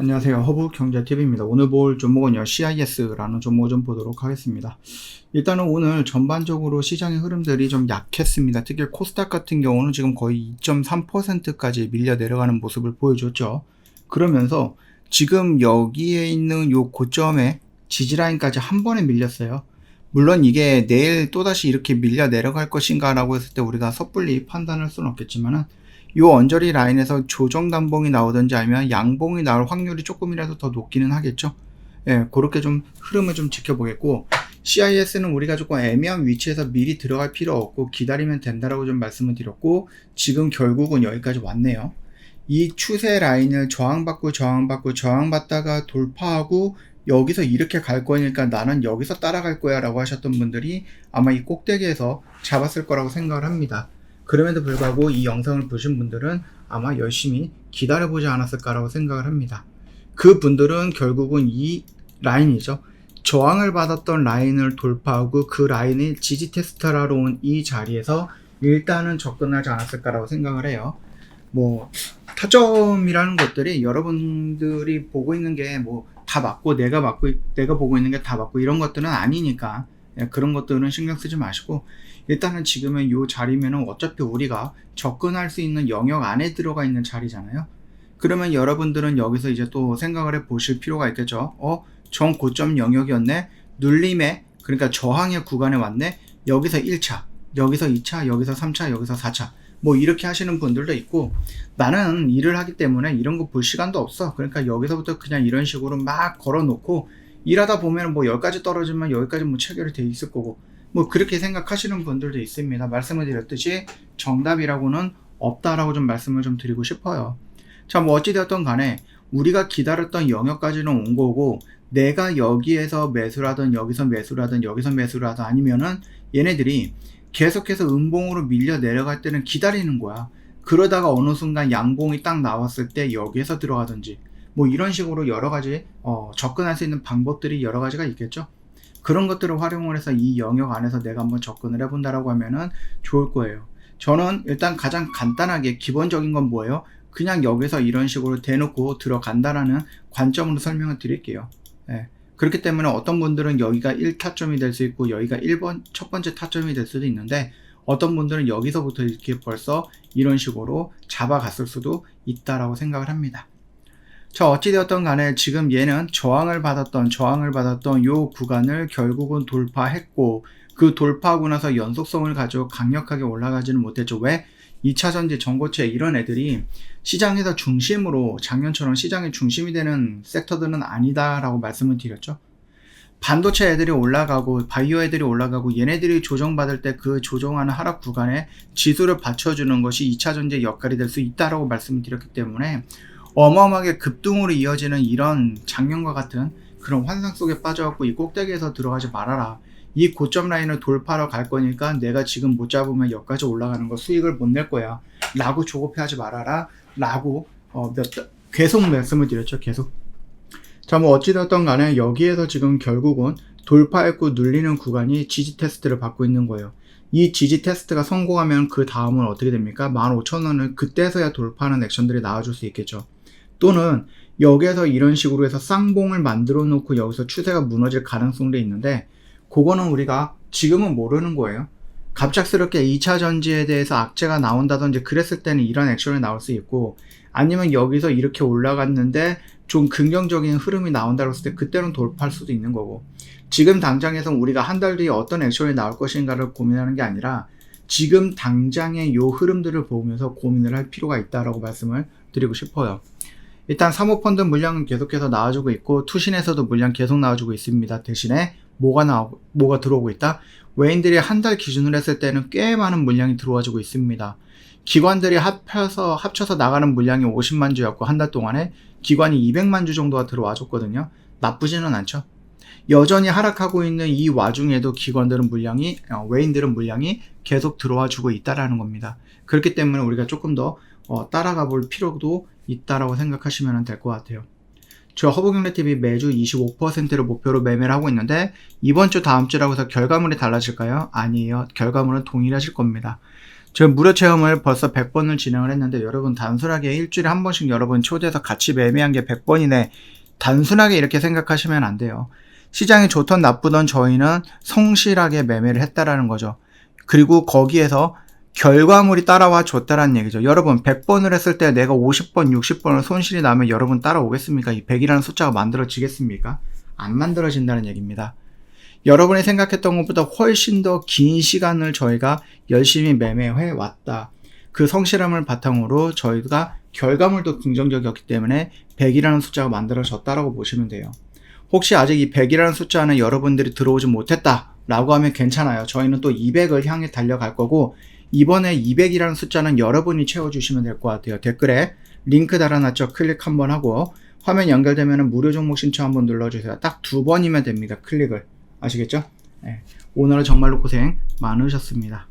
안녕하세요. 허브경제TV입니다. 오늘 볼 종목은요, CIS라는 종목을 좀 보도록 하겠습니다. 일단은 오늘 전반적으로 시장의 흐름들이 좀 약했습니다. 특히 코스닥 같은 경우는 지금 거의 2.3%까지 밀려 내려가는 모습을 보여줬죠. 그러면서 지금 여기에 있는 요 고점에 지지라인까지 한 번에 밀렸어요. 물론 이게 내일 또다시 이렇게 밀려 내려갈 것인가 라고 했을 때 우리가 섣불리 판단할 수는 없겠지만은 이 언저리 라인에서 조정 단봉이 나오든지 아니면 양봉이 나올 확률이 조금이라도 더 높기는 하겠죠. 예, 그렇게 좀 흐름을 좀 지켜보겠고 CIS는 우리가 조금 애매한 위치에서 미리 들어갈 필요 없고 기다리면 된다라고 좀 말씀을 드렸고 지금 결국은 여기까지 왔네요. 이 추세 라인을 저항받고 저항받고 저항받다가 돌파하고 여기서 이렇게 갈 거니까 나는 여기서 따라갈 거야 라고 하셨던 분들이 아마 이 꼭대기에서 잡았을 거라고 생각을 합니다. 그럼에도 불구하고 이 영상을 보신 분들은 아마 열심히 기다려보지 않았을까라고 생각을 합니다. 그 분들은 결국은 이 라인이죠. 저항을 받았던 라인을 돌파하고 그 라인을 지지 테스트를 하러 온 이 자리에서 일단은 접근하지 않았을까라고 생각을 해요. 뭐 타점이라는 것들이 여러분들이 보고 있는 게 뭐 다 맞고 내가 맞고 내가 보고 있는 게 다 맞고 이런 것들은 아니니까 예, 그런 것들은 신경 쓰지 마시고 일단은 지금은 이 자리면은 어차피 우리가 접근할 수 있는 영역 안에 들어가 있는 자리잖아요. 그러면 여러분들은 여기서 이제 또 생각을 해 보실 필요가 있겠죠. 어, 정 고점 영역이었네. 눌림에 그러니까 저항의 구간에 왔네. 여기서 1차, 여기서 2차, 여기서 3차, 여기서 4차. 뭐 이렇게 하시는 분들도 있고 나는 일을 하기 때문에 이런 거 볼 시간도 없어. 그러니까 여기서부터 그냥 이런 식으로 막 걸어 놓고 일하다 보면 뭐 여기까지 떨어지면 여기까지 뭐 체결이 돼 있을 거고 뭐 그렇게 생각하시는 분들도 있습니다. 말씀을 드렸듯이 정답이라고는 없다라고 좀 말씀을 좀 드리고 싶어요. 자, 뭐 어찌되었던 간에 우리가 기다렸던 영역까지는 온 거고 내가 여기에서 매수라든 여기서 매수라든 여기서 매수라든 아니면은 얘네들이 계속해서 음봉으로 밀려 내려갈 때는 기다리는 거야. 그러다가 어느 순간 양봉이 딱 나왔을 때 여기에서 들어가든지 뭐 이런 식으로 여러 가지 어, 접근할 수 있는 방법들이 여러 가지가 있겠죠. 그런 것들을 활용을 해서 이 영역 안에서 내가 한번 접근을 해본다라고 하면은 좋을 거예요. 저는 일단 가장 간단하게 기본적인 건 뭐예요? 그냥 여기서 이런 식으로 대놓고 들어간다라는 관점으로 설명을 드릴게요. 예. 그렇기 때문에 어떤 분들은 여기가 1타점이 될 수 있고 여기가 1번 첫 번째 타점이 될 수도 있는데 어떤 분들은 여기서부터 이렇게 벌써 이런 식으로 잡아갔을 수도 있다라고 생각을 합니다. 자, 어찌되었던 간에 지금 얘는 저항을 받았던, 저항을 받았던 요 구간을 결국은 돌파했고, 그 돌파하고 나서 연속성을 가지고 강력하게 올라가지는 못했죠. 왜? 2차 전지, 전고체 이런 애들이 시장에서 중심으로 작년처럼 시장의 중심이 되는 섹터들은 아니다라고 말씀을 드렸죠. 반도체 애들이 올라가고 바이오 애들이 올라가고 얘네들이 조정받을 때 그 조정하는 하락 구간에 지수를 받쳐주는 것이 2차 전지의 역할이 될 수 있다라고 말씀을 드렸기 때문에 어마어마하게 급등으로 이어지는 이런 장면과 같은 그런 환상 속에 빠져갖고 이 꼭대기에서 들어가지 말아라. 이 고점 라인을 돌파하러 갈 거니까 내가 지금 못 잡으면 여기까지 올라가는 거 수익을 못 낼 거야. 라고 조급해하지 말아라. 라고 어, 몇, 계속 말씀을 드렸죠. 계속. 자, 뭐 어찌되었던 간에 여기에서 지금 결국은 돌파했고 눌리는 구간이 지지 테스트를 받고 있는 거예요. 이 지지 테스트가 성공하면 그 다음은 어떻게 됩니까? 15,000원을 그때서야 돌파하는 액션들이 나와줄 수 있겠죠. 또는 여기에서 이런 식으로 해서 쌍봉을 만들어 놓고 여기서 추세가 무너질 가능성도 있는데 그거는 우리가 지금은 모르는 거예요. 갑작스럽게 2차 전지에 대해서 악재가 나온다든지 그랬을 때는 이런 액션이 나올 수 있고 아니면 여기서 이렇게 올라갔는데 좀 긍정적인 흐름이 나온다고 했을 때 그때는 돌파할 수도 있는 거고 지금 당장에서 우리가 한 달 뒤에 어떤 액션이 나올 것인가를 고민하는 게 아니라 지금 당장의 요 흐름들을 보면서 고민을 할 필요가 있다라고 말씀을 드리고 싶어요. 일단 사모펀드 물량은 계속해서 나와주고 있고 투신에서도 물량 계속 나와주고 있습니다. 대신에 뭐가 나오 뭐가 들어오고 있다? 외인들이 한 달 기준으로 했을 때는 꽤 많은 물량이 들어와주고 있습니다. 기관들이 합쳐서 합쳐서 나가는 물량이 50만 주였고 한 달 동안에 기관이 200만 주 정도가 들어와 줬거든요. 나쁘지는 않죠. 여전히 하락하고 있는 이 와중에도 기관들은 물량이 어, 외인들은 물량이 계속 들어와 주고 있다라는 겁니다. 그렇기 때문에 우리가 조금 더 어, 따라가 볼 필요도 있다라고 생각하시면 될 것 같아요. 저 허브경제TV 매주 25%를 목표로 매매를 하고 있는데 이번 주 다음 주라고 해서 결과물이 달라질까요? 아니에요. 결과물은 동일하실 겁니다. 제가 무료 체험을 벌써 100번을 진행을 했는데 여러분 단순하게 일주일에 한 번씩 여러분 초대해서 같이 매매한 게 100번이네. 단순하게 이렇게 생각하시면 안 돼요. 시장이 좋던 나쁘던 저희는 성실하게 매매를 했다라는 거죠. 그리고 거기에서 결과물이 따라와 줬다라는 얘기죠. 여러분 100번을 했을 때 내가 50번, 60번을 손실이 나면 여러분 따라오겠습니까? 이 100이라는 숫자가 만들어지겠습니까? 안 만들어진다는 얘기입니다. 여러분이 생각했던 것보다 훨씬 더 긴 시간을 저희가 열심히 매매해 왔다. 그 성실함을 바탕으로 저희가 결과물도 긍정적이었기 때문에 100이라는 숫자가 만들어졌다라고 보시면 돼요. 혹시 아직 이 100이라는 숫자는 여러분들이 들어오지 못했다 라고 하면 괜찮아요. 저희는 또 200을 향해 달려갈 거고 이번에 200이라는 숫자는 여러분이 채워주시면 될 것 같아요. 댓글에 링크 달아놨죠. 클릭 한번 하고 화면 연결되면 무료 종목 신청 한번 눌러주세요. 딱 두 번이면 됩니다. 클릭을. 아시겠죠? 네. 오늘은 정말로 고생 많으셨습니다.